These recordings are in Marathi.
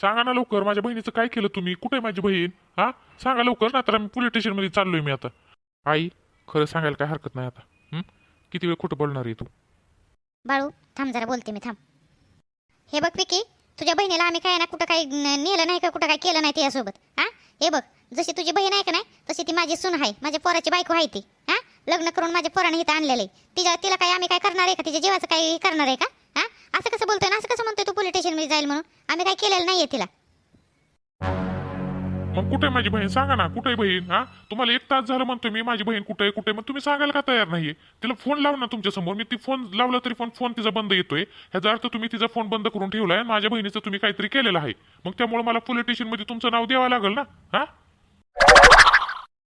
सांगा ना लवकर माझ्या बहिणीचं काय केलं तुम्ही? कुठे माझी बहीण? हा? सांगा लवकर ना तर मी पोलीस स्टेशनमध्ये चाललोय मी आता. आई खरं सांगायला काय हरकत नाही आता. हं? किती वेळ कुठं बोलणार आहे तू? बाळू थांब जरा बोलते मी थांब. हे बघ विकी तुझ्या बहिणीला आम्ही काय ना कुठं काही न- नेलं नाही का कुठं काय केलं नाही तिच्यासोबत? हा? हे बघ जशी तुझी बहीण आहे का नाही तशी ती माझी सून आहे माझ्या पोराची बायको आहे ती. हा? लग्न करून माझ्या पोराने इथं आणलेलं आहे. तिच्या तिला काय आम्ही काय करणार आहे का? तिच्या जीवाचं काही हे करणार आहे का? असं कसं बोलतोय ना असं कसं म्हणतोय तू पोलीस स्टेशनमध्ये जाईल म्हणून? आम्ही काय केलेलं नाहीये तिला. मग कुठे माझी बहीण? सांगा ना कुठे बहीण? हा? तुम्हाला एक तास झालं म्हणतो मी माझी बहीण कुठे कुठे? मग तुम्ही सांगायला का तयार नाहीये? तिला फोन लाव ना तुमच्यासमोर. मी ती फोन लावला तरी पण फोन तिचा बंद येतोय. ह्याचा अर्थ तुम्ही तिचा फोन बंद करून ठेवलाय आणि माझ्या बहिणीचं तुम्ही काहीतरी केलेलं आहे. मग त्यामुळे मला पोलीस स्टेशनमध्ये तुमचं नाव द्यावं लागेल ना? हा?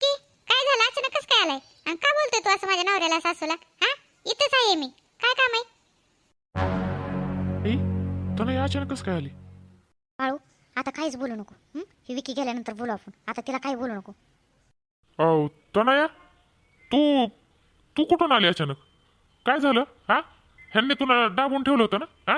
की? काय झालं? अचानक कसं काय आलाय? आणि का बोलतोय तू असं माझ्या नवऱ्याला सासूला? हा? इथेच आहे मी. काय काम आहे? तर नाही अचानकच काय आली? बाळू आता काहीच बोलू नको हं? ही विकी गेल्यानंतर बोलू आपण. आता तिला काही बोलू नको. अहो तनया तू तू कुठून आली अचानक? काय झालं हा? ह्यांनी तुला डांबून ठेवलं होतं ना हा?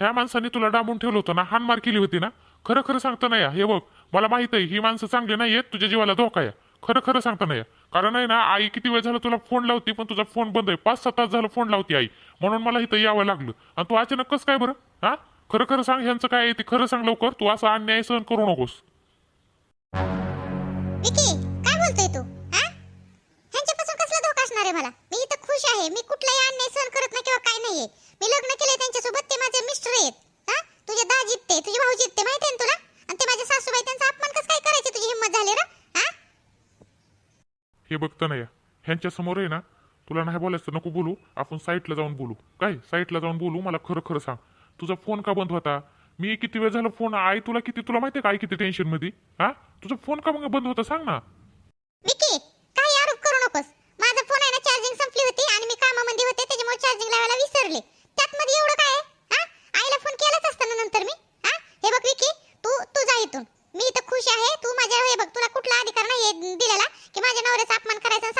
ह्या माणसांनी तुला डांबून ठेवलं होतं ना हानमार केली होती ना? खरं खरं सांगता नाही हे बघ मला माहीत आहे ही माणसं चांगली नाही आहेत तुझ्या जीवाला धोका आहे. खरं खरं सांगता नाही कारण आहे ना आई किती वेळ झालं तुला फोन लावती पण तुझा फोन बंद आहे. पाच सहा तास झालं फोन लावती आई म्हणून मला इथं यावं लागलं. आणि तू अचानक कसं काय बरं हा? खरं खरं सांग ह्यांचं काय आहे ते खरं सांग लवकर. तू असा अन्याय सहन करू नकोस. विकी काय बोलतोय तू? हा? ह्यांच्यापासून कसला धोका असणार आहे मला? मी इथं खुश आहे. मी कुठलाही अन्याय सहन करत नाही किंवा काय नाहीये. मी लग्न केलंय त्यांच्यासोबत ते माझे मिस्टर आहेत. हा? तुझे माहिती आहे ना तुला? आणि ते माझे सासूबाई त्यांचा अपमान कसं काय करायचे? तुझी हिंमत झाली ना? हा? हे बघतं नाही ह्यांच्या समोर आहे ना तुला नाही बोलायचं नको बोलू. आपण साईटला जाऊन बोलू. काय? साईटला जाऊन बोलू मला खरं खरं सांग. तुझा फोन का बंद होता? मी किती वेळ झाला फोन? आई तुला किती? तुला माहिती का आई किती टेन्शनमध्ये? हा? तुझा फोन का मग बंद होता? सांग ना. विकी काही आरोप करू नकोस. माझा फोन आहे ना चार्जिंग संपली होती आणि मी कामामध्ये होते त्याच्यामुळे चार्जिंग लावायला विसरले. त्यात मध्ये एवढं काय हा? आईला फोन केलाच असता ना नंतर मी? हा? हे बघ विकी तू तू जा इथून. मी इथं खुश आहे तू माझ्या हे बघ तुला कुठला अधिकार नाही दिलेला की माझ्या नवऱ्याचा अपमान करायचा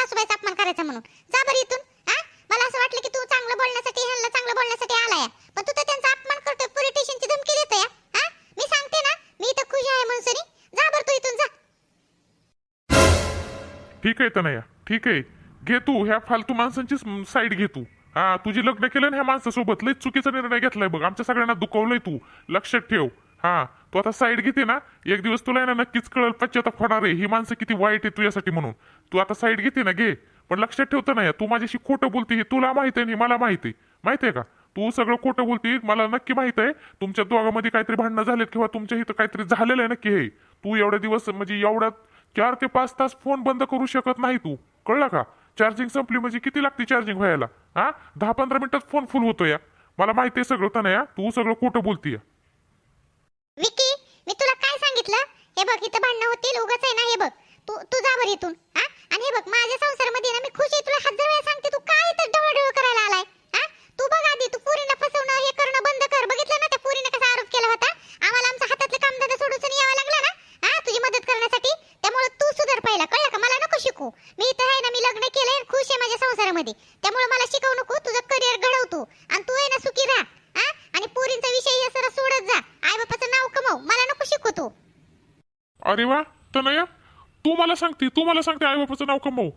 आहे तनया ठीक आहे. घे तू ह्या फालतू माणसांची साईड घे तू. हा तुझी लग्न केलं ना ह्या माणसासोबत. लय चुकीचा निर्णय घेतलाय बघ. आमच्या सगळ्यांना दुखवलंय तू. लक्षात ठेव. हा तू आता साईड घेते ना एक दिवस तुला ना नक्कीच कळल पश्चाताप होणार आहे. ही माणसं किती वाईट आहे तुझ्यासाठी म्हणून. तू आता साईड घेते ना घे. पण लक्षात ठेवतं नाही. तू माझ्याशी खोटं बोलते हे तुला माहिती आहे मला माहिती आहे. माहिती आहे का? तू सगळं खोटं बोलते मला नक्की माहीत आहे. तुमच्या दोघांमध्ये काहीतरी भांडणं झालेत किंवा तुमच्या इथं काहीतरी झालेलं आहे नक्की हे. तू एवढे दिवस म्हणजे एवढ्या चार ते पाच तास फोन बंद करू शकत नाही तू. कळलं का? चार्जिंग संपली म्हणजे किती लागते चार्जिंग व्हायला? हा? दहा पंधरा मिनिटात फोन फुल होतो या मला माहिती आहे सगळं तनया. तू सगळं खोटं बोलतीय. विकी मी तुला काय सांगितलं? हे बघ इथं भांडणं होतील उगाच आहे ना हे बघ. तू तू जा बरं इथून हा? आणि हे बघ माझ्या संसारामध्ये ना मी खुश आहे तुला हजार वेळा सांगते तू काय इथं डवळडवळ करायला आलाय? हा? तू बघ आधी तू पुरीला फसवणं हे करणं बंद कर. बघितलं ना त्या पुरीने कसा आरोप केला होता? आम्हाला आमचा हातातले कामधंदा सोडून यावं लागलं ना? हा? तुझी मदत करण्यासाठी? त्यामुळे तू सुधार पहिला. कळलं का? मला नको शिकू. मी इथं आहे ना मी लग्न केलंय खुश आहे माझ्या संसारामध्ये. त्यामुळे मला शिकवू नको तुझं करिअर घडव तू. आणि तू आहे ना सुखी राहा. हा आणि पोरींचा विषय सर सोडत जा. आई बापाचं नाव कमव. मला नको शिकू तू. अरे वा तनया तू मला सांगते तू मला सांगते आईबापाचं नाव कमव.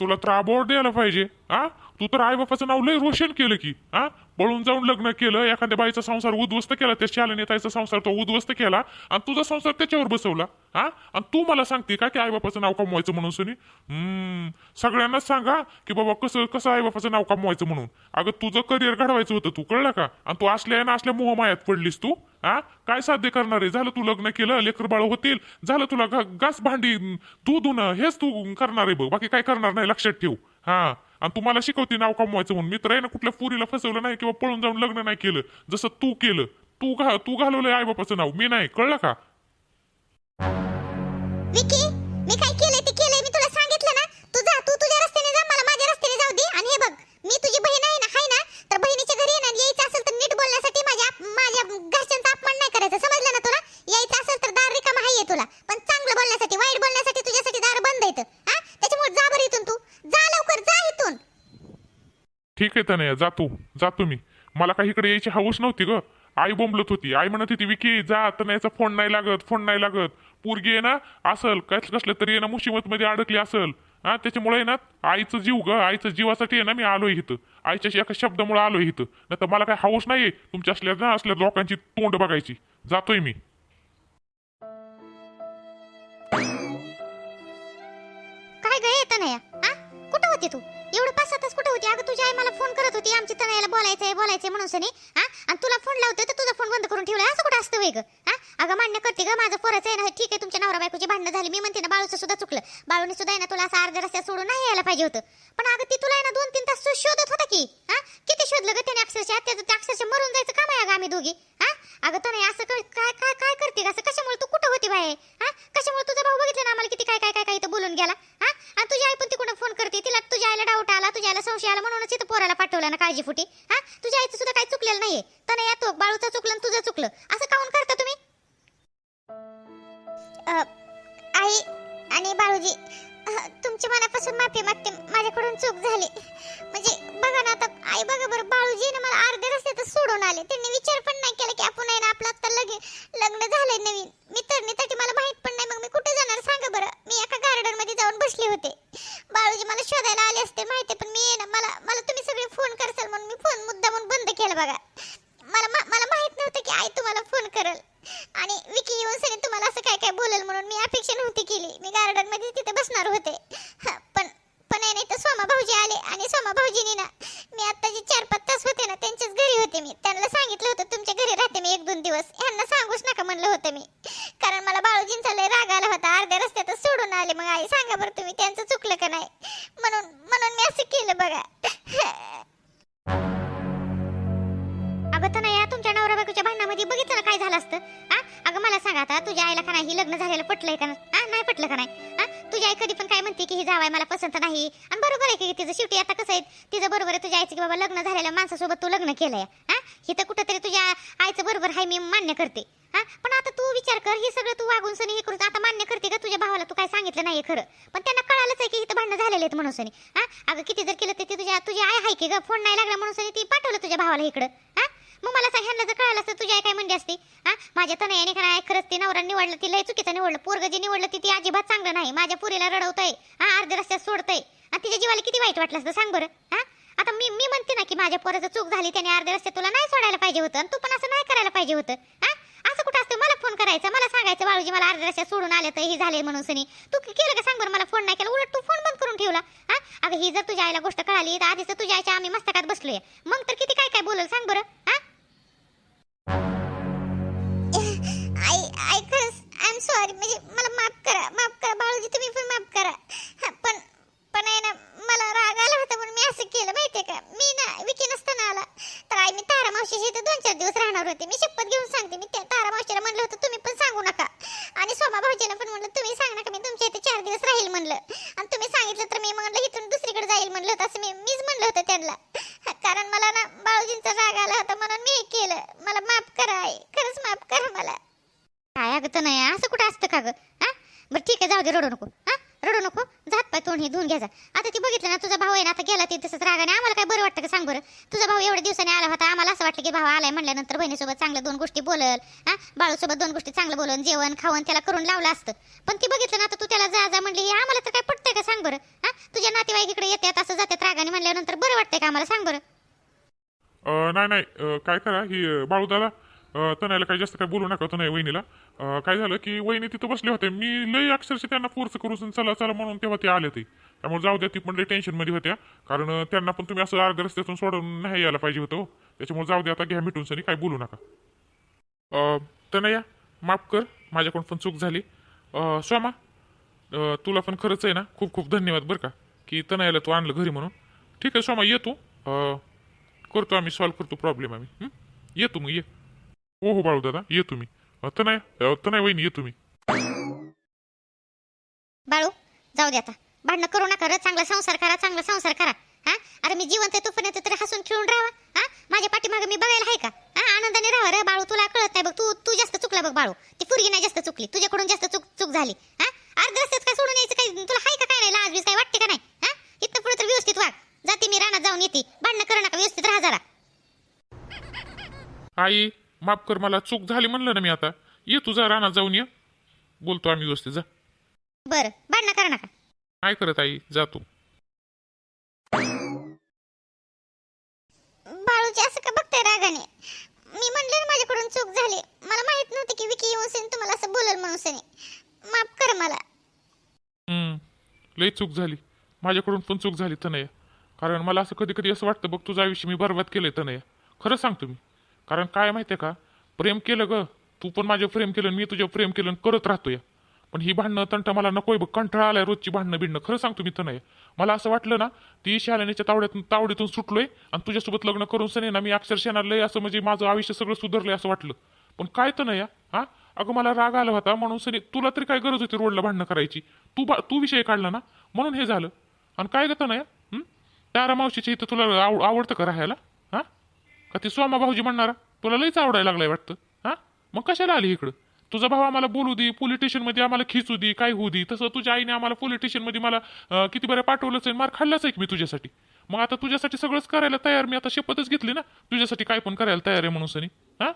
तुला तर अबॉर्ड द्यायला पाहिजे. हा तू तर आईबापाचं नाव लय रोशन केलं की हा पळून जाऊन लग्न केलं एखाद्या बाईचा संसार उद्ध्वस्त केला त्या शालेने ताईचा संसार तो उद्ध्वस्त केला आणि तुझा संसार त्याच्यावर बसवला हा आणि तू मला सांगते का की आईबापाचं नाव कमवायचं म्हणून सुनी? हम्म सगळ्यांनाच सांगा की बाबा कसं कसं आईबापाचं नाव कमवायचं म्हणून. अगं तुझं करिअर घडवायचं होतं तू कळलं का? आणि तू असल्या ना असल्या मोहमायात पडलीस तू हा काय साध्य करणार आहे? झालं तू लग्न केलं लेकर बाळ होतील झालं तुला घास भांडी तू धुणं हेच तू करणार आहे बघ बाकी काय करणार नाही लक्षात ठेव हा. आणि तू मला शिकवते नाव कमवायचं म्हणून. मी तर आहे ना कुठल्या पुरीला फसवलं नाही किंवा पळून जाऊन लग्न नाही केलं जसं तू केलं. तू घा तू घालवलंय आईबापाचं नाव. मी नाही. कळलं का? आहे तनया जातो जातो मी. मला काही इकडे यायची हवस नव्हती ग. आई बोंबलत होती. आई म्हणत होती विकी जा तनयाचा फोन नाही लागत फोन नाही लागत. पोरगी आहे ना असल कस कसलं तरी आहे ना मुसीबत मध्ये अडकली असल. हा त्याच्यामुळे आहे ना आईचं जीव ग आईचं जीवासाठी आहे ना मी आलोय इथं. आईच्या एका शब्दामुळे आलोय इथं. नाही तर मला काय हाऊस नाहीये. तुमच्या असल्या ना असल्या लोकांची तोंड बघायची. जातोय मी. काय ग येत नाही. कुठं होती तू? एवढं पाच सातच कुठं होती? अगं तुझी आई मला फोन करत होती. आमची तनयाला बोलायचंय बोलायचंय म्हणून सनी. हा? आणि तुला फोन लावतोय तर तुझा फोन बंद करून ठेवलाय. असं कुठं असतं वेग हा? अगं मान्य करते ग माझं पोराचं आहे ना ठीक आहे तुमच्या नवरा बायकोची भांडणं झाली. मी म्हणते ना बाळूचं सुद्धा चुकलं. बाळूने सुद्धा आहे ना तुला असं अर्ध्या रस्त्यात सोडून नाही यायला पाहिजे होतं. पण अगं ती तुला आहे ना दोन तीन तास शोधत होता की हा? किती शोधलं ग त्याने अक्षरशः? त्याचं ते अक्षरशः मरून जायचं काम आहे अगं आम्ही दोघी? हा? अगं तर नाही असं काय काय काय करते असं कशामुळे तू कुठं होती बाय हा? कशामुळे तुझा भाऊ बघितलं ना आम्हाला किती काय काय काय काय इथं बोलून गेला? आणि तुझी आई पण तिकडून फोन करते. तिला तुझ्या आईला डाऊट आला तुझ्या आईला संशय आला म्हणूनच इथं पोराला पाठवलं ना काळजी फुटी. हा? तुझ्या आईचं सुद्धा काही चुकलेलं नाहीये. तर नाही येतो बाळूचं चुकलं आणि तुझं चुकलं. असं काऊन करता तुम्ही? आई आणि बाळूजी तुमच्या मनापासून माफी मागते. माझ्याकडून चूक झाली. म्हणजे बघा ना आता आई बघा बरं बाळूजी ना मला अर्ध्या रस्त्यातच सोडून आले. त्यांनी विचार पण नाही केला की आपण आहे ना आपलं आता लगे लग्न झालंय नवीन. मी तरण्यासाठी मला माहीत पण नाही मग मी कुठे जाणार सांगा बरं मी एका गार्डनमध्ये जाऊन बसले होते बाळूजी मला शोधायला आले असते माहिती पण मी ना मला मला तुम्ही सगळे फोन करसाल म्हणून मी फोन मुद्दा म्हणून बंद केला बघा. मला मला माहीत नव्हतं की आई तुम्हाला फोन करल. आणि विकी येऊन सगळे तुम्हाला असं काय काय बोलेल म्हणून मी अपेक्षा नव्हती केली. मी गार्डनमध्ये तिथे बसणार होते. हा, पण पण आहे नाही तर सोमा भाऊजी आले आणि सोमा भाऊजीनी ना मी आता जे चार पाच तास होते ना त्यांच्याच घरी होते मी. त्यांना सांगितलं होतं तुमच्या घरी राहते मी एक दोन दिवस. ह्यांना सांगूच नका म्हणलं होतं मी. कारण मला बाळूजींचा लय राग आला होता. अर्ध्या रस्त्यातच सोडून आले. मग आई सांगा बरं तुम्ही त्यांचं चुकलं का नाही? म्हणून म्हणून मी असं केलं बघा. अगं तर नाही तुमच्या नवरा बायकोच्या भांडणामध्ये बघितलं ना काय झालं असतं? हा? अगं मला सांगा आता तुझ्या आईला का नाही लग्न झालेलं पटलंय का नाही? पटलं का नाही? हा? तुझी आई कधी पण काय म्हणते की ही जावाय मला पसंत नाही. आणि बरोबर आहे की तिचं शेवटी आता कसं आहे तिचं बरोबर आहे तुझ्या आईचं की बाबा लग्न झालेल्या माणसासोबत तू लग्न केलंय. हा? ही तर कुठंतरी तुझ्या आईचं बरोबर आहे मी मान्य करते. हा? पण आता तू विचार कर हे सगळं तू वागून सनी हे करून आता मान्य करते का तुझ्या भावाला. तू काय सांगितलं नाहीये खरं. पण त्यांना कळालंच आहे की इथं भांडणं झालेले आहेत म्हणून सनी. हा? अगं किती जर केलं तर ती तुझ्या तुझी आई आहे की ग? फोन नाही लागला म्हणून सनी ती पाठवलं तुझ्या भावाला इकडं. हा? मग मला सांग ह्यांना जर कळालं असतं तुझी आई काय म्हणली असती? हा? माझ्या तनयाने काय खरंच ती नवरा निवडलं ती लय चुकीचं निवडलं. पोरग जी निवडलं ती ती अजिबात चांगलं नाही. माझ्या पुरीला रडवतंय. हा? अर्ध्या रस्त्यात सोडतंय. आणि तिच्या जीवाला किती वाईट वाटलं असतं सांग बरं. हा? आता मी मी म्हणते ना की माझ्या पोराचं चूक झाली त्याने अर्ध्या रस्त्यात तुला नाही सोडायला पाहिजे होतं आणि तू पण असं नाही करायला पाहिजे होतं. हा? असं कुठं असतं? मला फोन करायचा मला सांगायचं बाळूजी मला अर्ध्या रस्त्यात सोडून आले तर हे झाले म्हणून सनी. तू केलं का सांग बरं मला फोन नाही केला? उलट तू फोन बंद करून ठेवला हा? अगं ही जर तुझ्या आईला गोष्ट कळाली तर आधीच तुझ्या आईच्या आम्ही मस्तकात बसलोय. मग तर किती काय काय बोलल सांग बरं हा? आई आई खरंच आय एम सॉरी म्हणजे मला माफ करा माफ करा बाळूजी तुम्ही पण माफ करा हा, पण पण आहे ना मला राग आला होता म्हणून मी असं केलं माहितीये का मी ना विकी नसताना आला तर आई मी तारा मावशीशी इथे दोन चार दिवस राहणार होते मी शपथ घेऊन सांगते मी त्या तारा मावशीला म्हणलं होतं तुम्ही पण सांगू नका आणि सोमा भाऊजीला पण म्हणलं तुम्ही सांग नका मी तुमच्या इथे चार दिवस राहील म्हणलं आणि तुम्ही सांगितलं तर मी म्हणलं इथून दुसरीकडे जाईल म्हणलं होतं असं मी मीच म्हणलं होतं त्यांना हा, कारण मला ना बाळूजींचा राग आला होता म्हणून मी हे केलं मला माफ करा आई खरंच माफ करा मला काय अगं तर नाही असं कुठं हां बरं ठीक आहे जाऊ दे रडू नको. हा रडू नको. जात पाय तोंड हे धुवून घ्यायचा आता ती बघितलं ना तुझा भाऊ आहे ना आता गेला ते तसंच रागाने आम्हाला काय बरं वाटतं का सांग बरं? तुझा भाऊ एवढ्या दिवसाने आला होता आम्हाला असं वाटलं की भाऊ आलाय म्हणल्यानंतर बहिणीसोबत चांगल्या दोन गोष्टी बोलल हां बाळूसोबत दोन गोष्टी चांगलं बोलून जेवण खावण त्याला करून लावलं असतं. पण ती बघितलं ना आता तू त्याला जा जा म्हणली हे आम्हाला तर काय पटतंय का सांग बरं? हां तुझ्या नातेवाईक इकडे येतात असं जातात रागाने म्हणल्यानंतर बरं वाटतंय का आम्हाला? सांग बरं. नाही नाही काय करा ही अं, बाळूदादा तनयाला काही जास्त काय बोलू नका तनय वहिनीला. अं, काय झालं की वहिनी तिथं बसले होते. मी लई अक्षरशः त्यांना फोर्स करून चला चला म्हणून तेव्हा ते आले ते. त्यामुळे जाऊ द्या ती पण लई टेन्शनमध्ये होत्या. कारण अं, त्यांना पण तुम्ही असं अर्ध्या रस्त्यातून सोडून नाही यायला पाहिजे होतं हो. त्याच्यामुळे जाऊ द्या आता घ्या मिटून सनी काय बोलू नका. अं, तनया माफ कर माझ्याकडून पण चूक झाली. अं, सोमा अं, तुला पण खरंच आहे ना खूप खूप धन्यवाद बरं का की तनयाला तू आणलं घरी म्हणून. ठीक आहे सोमा येतो अं, करतो आम्ही सॉल्व्ह करतो प्रॉब्लेम आम्ही. हं? ये मग ये. हो हो बाळू दादा ये तुम्ही. तर नाही तर नाही वहिनी ये तुम्ही. बाळू जाऊ दे आता. भांडणं करू नका रे चांगला संसार करा चांगला संसार करा. हा? अरे मी जिवंत आहे तुफान येतो तरी हसून खेळून राहावा हा? माझ्या पाठीमागे मी बघायला आहे का? हा? आनंदाने राहा रे बाळू तुला कळत नाही बघ तू तू जास्त चुकला बघ बाळू. ती फुरगी नाही जास्त चुकली तुझ्याकडून जास्त चूक चूक झाली. हा? अर्ध्या रस्त्यात काय सोडून यायचं काय तुला हाय का काय नाही? लाज बीज काय वाटते का नाही? हा? इथं पुढे तर व्यवस्थित वाग. जाते मी रानात जाऊन येते. भांडणं करू नका व्यवस्थित राहा जरा. आई माफ कर मला चूक झाली म्हणलं ना मी आता. ये तुझा रानात जाऊन ये. बोलतो आम्ही व्यवस्थित जा. बरं भांडणं करा नका. काय करत आई? जातो बाळूची असं का बघताय रागाने? मी म्हणले ना माझ्याकडून चूक झाली. मला माहीत नव्हती की विकी येऊन सेन तुम्हाला असं बोलल म्हणून सेने माफ कर मला. हम्म, लई चूक झाली. माझ्याकडून पण चूक झाली तनया. कारण मला असं कधी कधी असं वाटतं बघ तुझं आयुष्य मी बरबाद केलंय तनया. खरं सांगतो मी. कारण काय माहितीये का? प्रेम केलं ग. तू पण माझे प्रेम केलं आणि मी तुझ्या प्रेम केलं आणि करत राहतोय. पण ही भांडणं तंट मला नकोय बघ. कंटाळा आलाय रोजची भांडणं बिडणं. खरं सांगतो मी नाही मला असं वाटलं ना ती शालेनीच्या तावड्यातून तावडीतून सुटलोय आणि तुझ्यासोबत लग्न करून सने ना मी अक्षरशः लय असं म्हणजे माझं आयुष्य सगळं सुधारलंय असं वाटलं. पण काय तर नाही हा? अगं मला राग आला होता. म्हणून सनी तुला तरी काय गरज होती रोडला भांडणं करायची? तू बा तू विषय काढला ना? म्हणून हे झालं. आणि काय गं नाही तारा मावशीच्या इथं तुला आव आवडतं का राहायला? का ती सोमा भाऊजी म्हणणारा तुला लईच आवडायला लागलाय वाटतं. हा? मग कशाला आली इकडं? तुझा भाऊ आम्हाला बोलू दे पोलीस स्टेशनमध्ये आम्हाला खिचू दे काय होऊ दे. तसं तुझ्या आईने आम्हाला पोलीस स्टेशनमध्ये मला अं, किती बरं पाठवलंच आहे मार खाल्लाच आहे की मी तुझ्यासाठी. मग आता तुझ्यासाठी सगळंच करायला तयार मी आता शपथच घेतली ना. तुझ्यासाठी काय पण करायला तयार आहे म्हणून सनी. हा?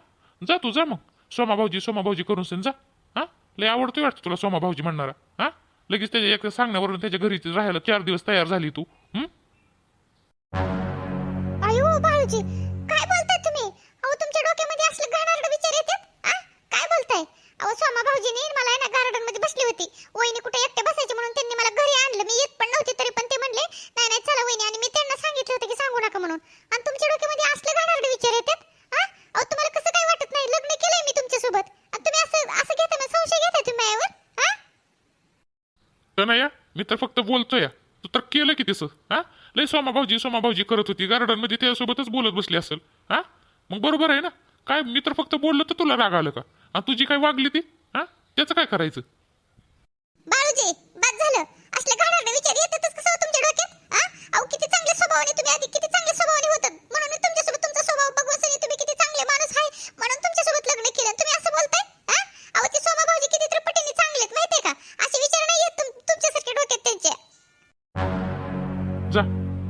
जा तू जा मग. सोमा भाऊजी सोमा भाऊजी करून सनी जा. हा? लय आवडतोय वाटतं तुला सोमा भाऊजी म्हणणारा. हा? लगेच त्याच्या एक सांगण्यावरून त्याच्या घरी राहायला चार दिवस तयार झाली तू. हम्म अयो असलं घाणारडं विचार येतात काय बोलताय? अहो सोमा भाऊजीने मला आहे ना गार्डनमध्ये बसली होती. वहिनी कुठे एकटे बसायचे म्हणून त्यांनी मला घरी आणलं. मी येत पण नव्हते तरी पण ते म्हणले नाही नाही चला वहिनी. आणि मी त्यांना सांगितलं होतं की सांगू नका म्हणून. आणि तुमच्या डोक्यामध्ये असलं घाणारडं विचार येतात अहो तुम्हाला कसं काय वाटत नाही? लग्न केलंय मी तुमच्यासोबत आणि तुम्ही असं असं घेता मग संशय घेता तुम्ही माझ्यावर? तनया मी तर फक्त बोलतोय. तू तर केलं की तसं. हा लय सोमा भाऊजी सोमा भाऊजी करत होती. गार्डनमध्ये त्यासोबतच बोलत बसली असेल. हा मग बरोबर आहे ना? काय मी तर फक्त बोललो तर तुला राग आलं का? आणि तुझी काय वागली ती? हा? त्याचं काय करायचं? बाळूजी बस झालं. असले घाणेरडे विचार येतातच कसं हो तुमच्या डोक्यात? आ अहो किती स्वभावाने तुम्ही आधी किती चांगल्या स्वभावाने होतात. म्हणून मी तुमच्यासोबत तुमचा स्वभाव बघून सनी तुम्ही किती चांगले माणूस आहे. म्हणून तुमच्यासोबत लग्न केलं तुम्ही असं बोलताय? आ अहो ते सोमा भाऊजी किती तर पटीने चांगले आहेत माहितीये का? असे विचार नाही येत डोक्यात जा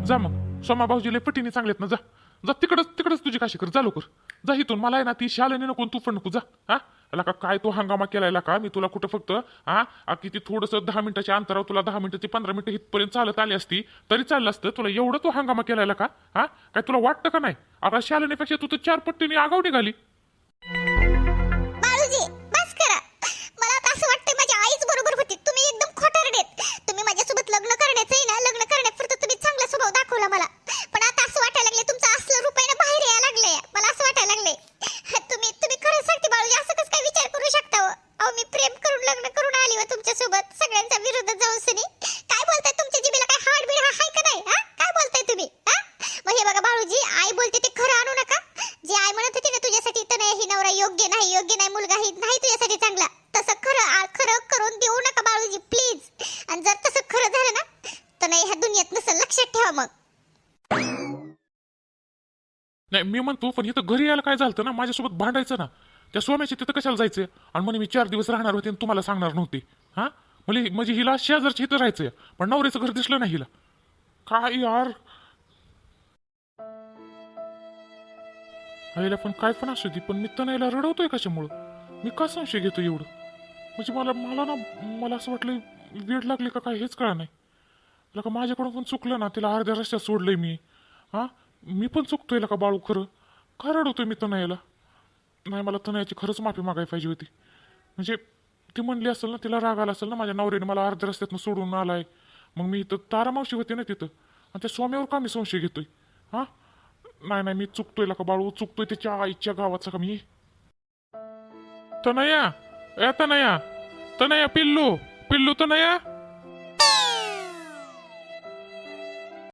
जा मग. सोमा भाऊजी लय पटीने चांगलेत ना जा. जा तिकडच तिकडच तुझी काशी कर. जा लवकर. जा इथून. मला आहे ना ती शालेने नको तू पण नको जा. हा? अला का काय तो हंगामा केलाय का? मी तुला कुठं फक्त हा? किती थोडंसं दहा मिनिटाच्या अंतरावर तुला दहा मिनिटाची ते पंधरा मिनिटं इथपर्यंत चालत आली असती तरी चाललं असतं. तुला एवढं तो हंगामा केलाय का? हा? काय तुला वाटतं का नाही? आता शालेनेपेक्षा तू तर चार पट्टीने आगाव निघाली. नाही मी म्हणतो पण इथं घरी यायला काय झालं ना? माझ्यासोबत भांडायचं ना? त्या सोम्याच्या तिथं कशाला जायचं? आणि म्हणे मी चार दिवस राहणार होते आणि तुम्हाला सांगणार नव्हते. हा? म्हणजे म्हणजे हिला शेजारच्या इथं राहायचंय पण नवऱ्याचं घर दिसलं नाही हिला. काय यार? आईला पण काय पण असू दे पण मी तनायला रडवतोय कशामुळं? मी का संशय घेतो एवढं? म्हणजे मला मला ना मला असं वाटलं वेळ लागली का काय हेच कळा नाही. का माझ्याकडून पण चुकलं ना? तिला अर्ध्या रस्त्यात सोडलंय मी. हा? मी पण चुकतोय का बाळू खरं. का रडवतोय मी तनयाला नाही मला तनयाची खरंच माफी मागायला पाहिजे होती. म्हणजे ती म्हणली असेल ना तिला राग आला असेल ना माझ्या नवऱ्याने मला अर्ध्या रस्त्यातनं सोडून आलाय. मग मी इथं तारामावशी होती ना तिथं. आणि त्या स्वाम्यावर का मी संशय घेतोय? हां? नाही नाही मी चुकतोय का बाळू चुकतोय त्याच्या आईच्या गावाचा का मी तनया ए तनया तनया पिल्लू! पिल्लू तनया